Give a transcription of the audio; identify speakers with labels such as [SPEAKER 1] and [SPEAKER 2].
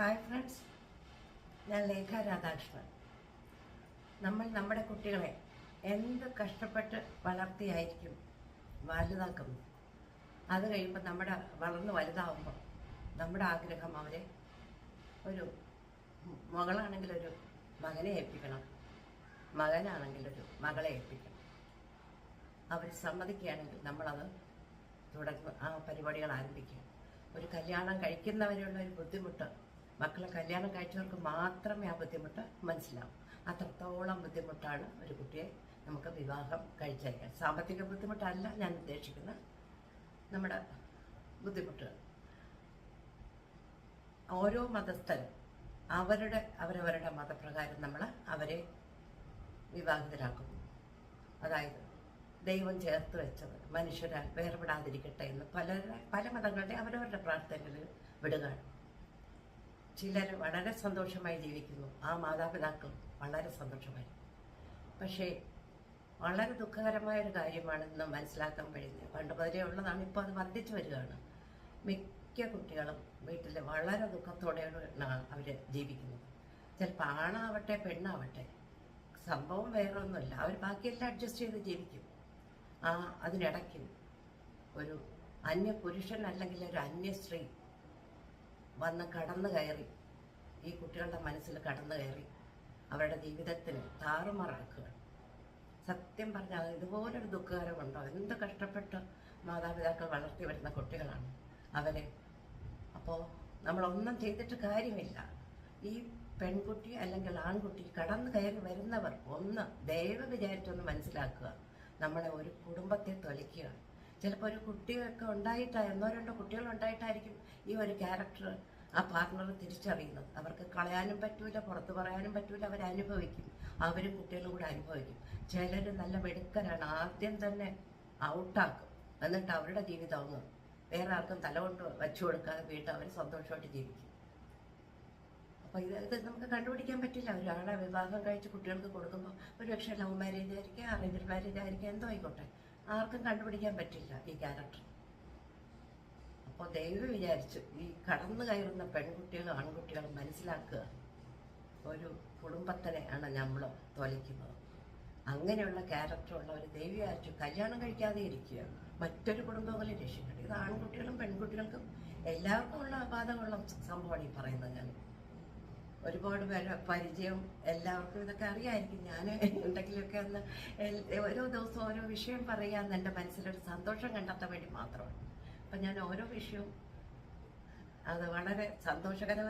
[SPEAKER 1] Hi friends ഞാൻ ലേഖ രാധാകൃഷ്ണൻ. നമ്മൾ നമ്മുടെ കുട്ടികളെ എന്ത് കഷ്ടപ്പെട്ട് വളർത്തിയായിരിക്കും വലുതാക്കുന്നത് അത് കഴിയുമ്പോൾ നമ്മുടെ വളർന്ന് വലുതാവുമ്പോൾ നമ്മുടെ ആഗ്രഹം അവരെ ഒരു മകളാണെങ്കിൽ ഒരു മകനെ ഏൽപ്പിക്കണം. മകനാണെങ്കിൽ ഒരു മകളെ ഏൽപ്പിക്കണം. അവർ സമ്മതിക്കുകയാണെങ്കിൽ നമ്മളത് തുടങ്ങ ആ പരിപാടികൾ ആരംഭിക്കുക. ഒരു കല്യാണം കഴിക്കുന്നവരെയുള്ള ഒരു ബുദ്ധിമുട്ട് മക്കളെ കല്യാണം കഴിച്ചവർക്ക് മാത്രമേ ആ ബുദ്ധിമുട്ട് മനസ്സിലാവും. അത്രത്തോളം ബുദ്ധിമുട്ടാണ് ഒരു കുട്ടിയെ നമുക്ക് വിവാഹം കഴിച്ചയക്കാൻ. സാമ്പത്തിക ബുദ്ധിമുട്ടല്ല ഞാൻ ഉദ്ദേശിക്കുന്നത് നമ്മുടെ ബുദ്ധിമുട്ടുകൾ. ഓരോ മതസ്ഥരും അവരുടെ അവരവരുടെ മതപ്രകാരം നമ്മൾ അവരെ വിവാഹിതരാക്കുന്നു. അതായത് ദൈവം ചേർത്ത് വെച്ചത് മനുഷ്യരാൽ വേർപെടാതിരിക്കട്ടെ എന്ന് പല പല മതങ്ങളുടെ അവരവരുടെ പ്രാർത്ഥനകളിൽ വിടുകയാണ്. ചിലർ വളരെ സന്തോഷമായി ജീവിക്കുന്നു. ആ മാതാപിതാക്കൾ വളരെ സന്തോഷമായി. പക്ഷേ വളരെ ദുഃഖകരമായ ഒരു കാര്യമാണ് ഇന്ന് മനസ്സിലാക്കാൻ കഴിയുന്നത് പണ്ട് മുതലേ ഉള്ളതാണ്. ഇപ്പോൾ അത് വർദ്ധിച്ചു വരികയാണ്. മിക്ക കുട്ടികളും വീട്ടിൽ വളരെ ദുഃഖത്തോടെയാണ് അവർ ജീവിക്കുന്നത്. ചിലപ്പോൾ ആണാവട്ടെ പെണ്ണാവട്ടെ സംഭവം വേറെ ഒന്നുമില്ല അവർ ബാക്കിയെല്ലാം അഡ്ജസ്റ്റ് ചെയ്ത് ജീവിക്കും. ആ അതിനിടയ്ക്ക് ഒരു അന്യ പുരുഷൻ അല്ലെങ്കിൽ ഒരു അന്യ സ്ത്രീ വന്ന് കടന്നു കയറി. ഈ കുട്ടികളുടെ മനസ്സിൽ കടന്നു കയറി. അവരുടെ ജീവിതത്തിന് താറുമാറാക്കുകയാണ് സത്യം പറഞ്ഞാൽ ഇതുപോലൊരു ദുഃഖകരമുണ്ടോ? എന്ത് കഷ്ടപ്പെട്ട് മാതാപിതാക്കൾ വളർത്തി വരുന്ന കുട്ടികളാണ് അവരെ. അപ്പോൾ നമ്മളൊന്നും ചെയ്തിട്ട് കാര്യമില്ല. ഈ പെൺകുട്ടി അല്ലെങ്കിൽ ആൺകുട്ടി കടന്നു കയറി വരുന്നവർ ഒന്ന് ദൈവ വിചാരിച്ചൊന്ന് മനസ്സിലാക്കുക. നമ്മളെ ഒരു കുടുംബത്തെ തൊലിക്കുക. ചിലപ്പോൾ ഒരു കുട്ടിയൊക്കെ ഉണ്ടായിട്ട് ഒന്നോ രണ്ടോ കുട്ടികൾ ഉണ്ടായിട്ടായിരിക്കും ഈ ഒരു ക്യാരക്ടർ ആ പാർട്ണർ തിരിച്ചറിയുന്നത്. അവർക്ക് കളയാനും പറ്റൂല പുറത്തു പറയാനും പറ്റൂല അവർ അനുഭവിക്കും. അവരും കുട്ടികളും കൂടെ അനുഭവിക്കും. ചിലർ നല്ല മിടുക്കരാണ് ആദ്യം തന്നെ ഔട്ടാക്കും എന്നിട്ട് അവരുടെ ജീവിതമാവും വേറെ ആർക്കും തല കൊണ്ട് വെച്ചു കൊടുക്കാതെ വീട്ടിൽ അവർ സന്തോഷമായിട്ട് ജീവിക്കും. അപ്പോൾ ഇത് ഇത് നമുക്ക് കണ്ടുപിടിക്കാൻ പറ്റില്ല. ഒരാളെ വിവാഹം കഴിച്ച് കുട്ടികൾക്ക് കൊടുക്കുമ്പോൾ ഒരു പക്ഷേ ലവ് മാരേജ് ആയിരിക്കാം അറേഞ്ച് മാരേജ് ആയിരിക്കാം എന്തോ ആയിക്കോട്ടെ. ആർക്കും കണ്ടുപിടിക്കാൻ പറ്റില്ല ഈ ക്യാരക്ടർ. അപ്പോൾ ദൈവം വിചാരിച്ചു ഈ കടന്നു കയറുന്ന പെൺകുട്ടികളും ആൺകുട്ടികളും മനസ്സിലാക്കുക. ഒരു കുടുംബത്തിനെയാണ് നമ്മൾ തൊലിക്കുന്നത് അങ്ങനെയുള്ള ക്യാരക്ടറുള്ള ഒരു ദൈവിയായിട്ട് കല്യാണം കഴിക്കാതെ ഇരിക്കുക. മറ്റൊരു കുടുംബങ്ങളെ രക്ഷിക്കട്ടെ ഇത് ആൺകുട്ടികളും പെൺകുട്ടികൾക്കും എല്ലാവർക്കും ഉള്ള ബാധകമുള്ള സംഭവമാണ് ഈ പറയുന്നത് ഞാൻ. ഒരുപാട് പേര് പരിചയം എല്ലാവർക്കും ഇതൊക്കെ അറിയാമായിരിക്കും ഞാൻ എന്തെങ്കിലുമൊക്കെ ഒന്ന് ഓരോ ദിവസവും ഓരോ വിഷയം പറയാമെന്ന് എന്റെ മനസ്സിലൊരു സന്തോഷം കണ്ടെത്താൻ വേണ്ടി മാത്രമാണ്. അപ്പം ഞാൻ ഓരോ വിഷയവും അത് വളരെ സന്തോഷകരമായ